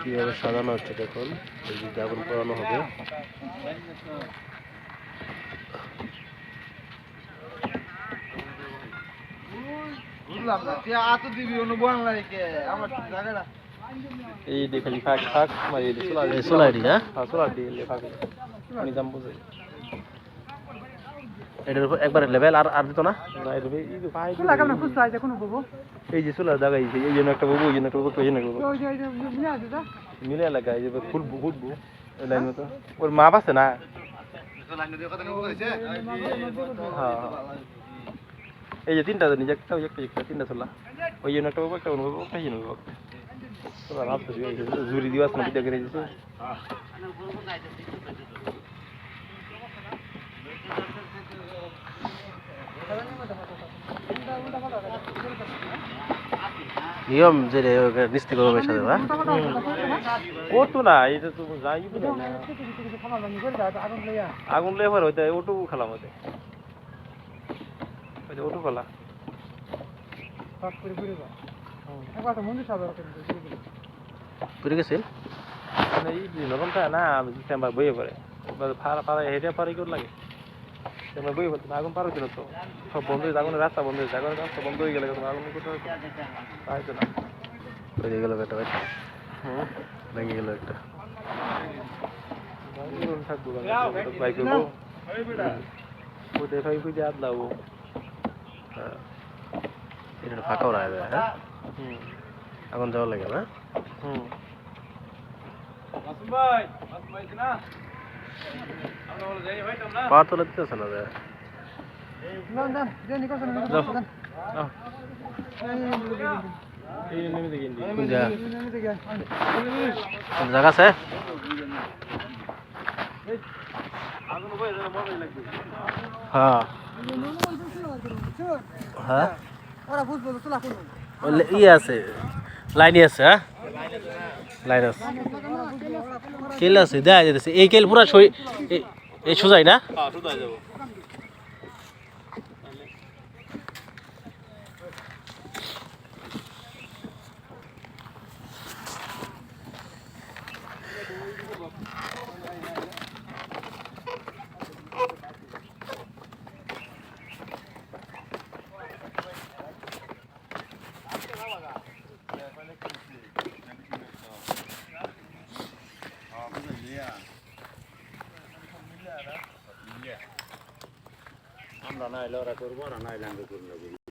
কীভাবে সাজানো হচ্ছে দেখুন। এই যে আগুন পোড়ানো হবে। এই দেখে ফাঁক ফাঁক মারি দিই সোলা এই সোলাইটি না হ্যাঁ? সোলা দিয়ে ফাঁক নিজাম বুঝে এটার উপর একবারে লেভেল আর আর দিত না? এই যে চুলা কেমন খুঁজতে আছে কোনো বাবু। এই যে সোলা জায়গা এই জন্য একটা বাবু এই জন্য একটা বাবু এই জন্য মিলে এলাকা এই যে ফুল ফুটবো এই লাইন মতো। ওর মা আছে না? হ্যাঁ হ্যাঁ। এই যে তিনটা জানি একটা ওই একটা একটা তিনটা সোলা ওই জন্য একটা বাবু একটা অন্য বাবু একটা এই জন্য বাবু। জুরি দিবাস না বিদ্যা করে দিছে। নিয়ম যে নিস্তি করবে সাথে বা করতো না এটা তো যাই না। আগুন লেবার হইতে ওটু খেলাম হইতে ওই ওটু খেলা। পুড়ে গেছিল মানে না আমি চেম্বার বইয়ে পড়ে। ফাড়া ফাড়া হেঁটে পারি করে লাগে। চেম্বার বইয়ে পড়তো আগুন পার হইছিল তো। সব বন্ধ হয়ে আগুনের রাস্তা বন্ধ হয়েছে আগুনের রাস্তা বন্ধ হয়ে গেলে আগুন হতো পাইতো না। বেরিয়ে গেল একটা ভাই ভেঙে গেল একটা। থাকব বাইক ওদের ভাই বুঝে হ্যাঁ। এটা ফাঁকা ওরা হবে হ্যাঁ? হুম। আগুন দেওয়া লাগে না? হুম। তোলা দিতেছে না? पार तो लगते सन है ना ना जो निकल सन निकल सन जगह से? हाँ। हाँ? ये ऐसे। আগুন বয়ে যাবে মজাই লাগবে হ্যাঁ হ্যাঁ ওরা বুঝব চুলা করব ওই লে- ইয়ে আছে হ্যাঁ? লাইন আছে। কেল আছে দেখা যেতেছে এই কেল পুরা এই- সোজাই না? আমরা না এলে ওরা করব ওরা না এলে আমরা করব।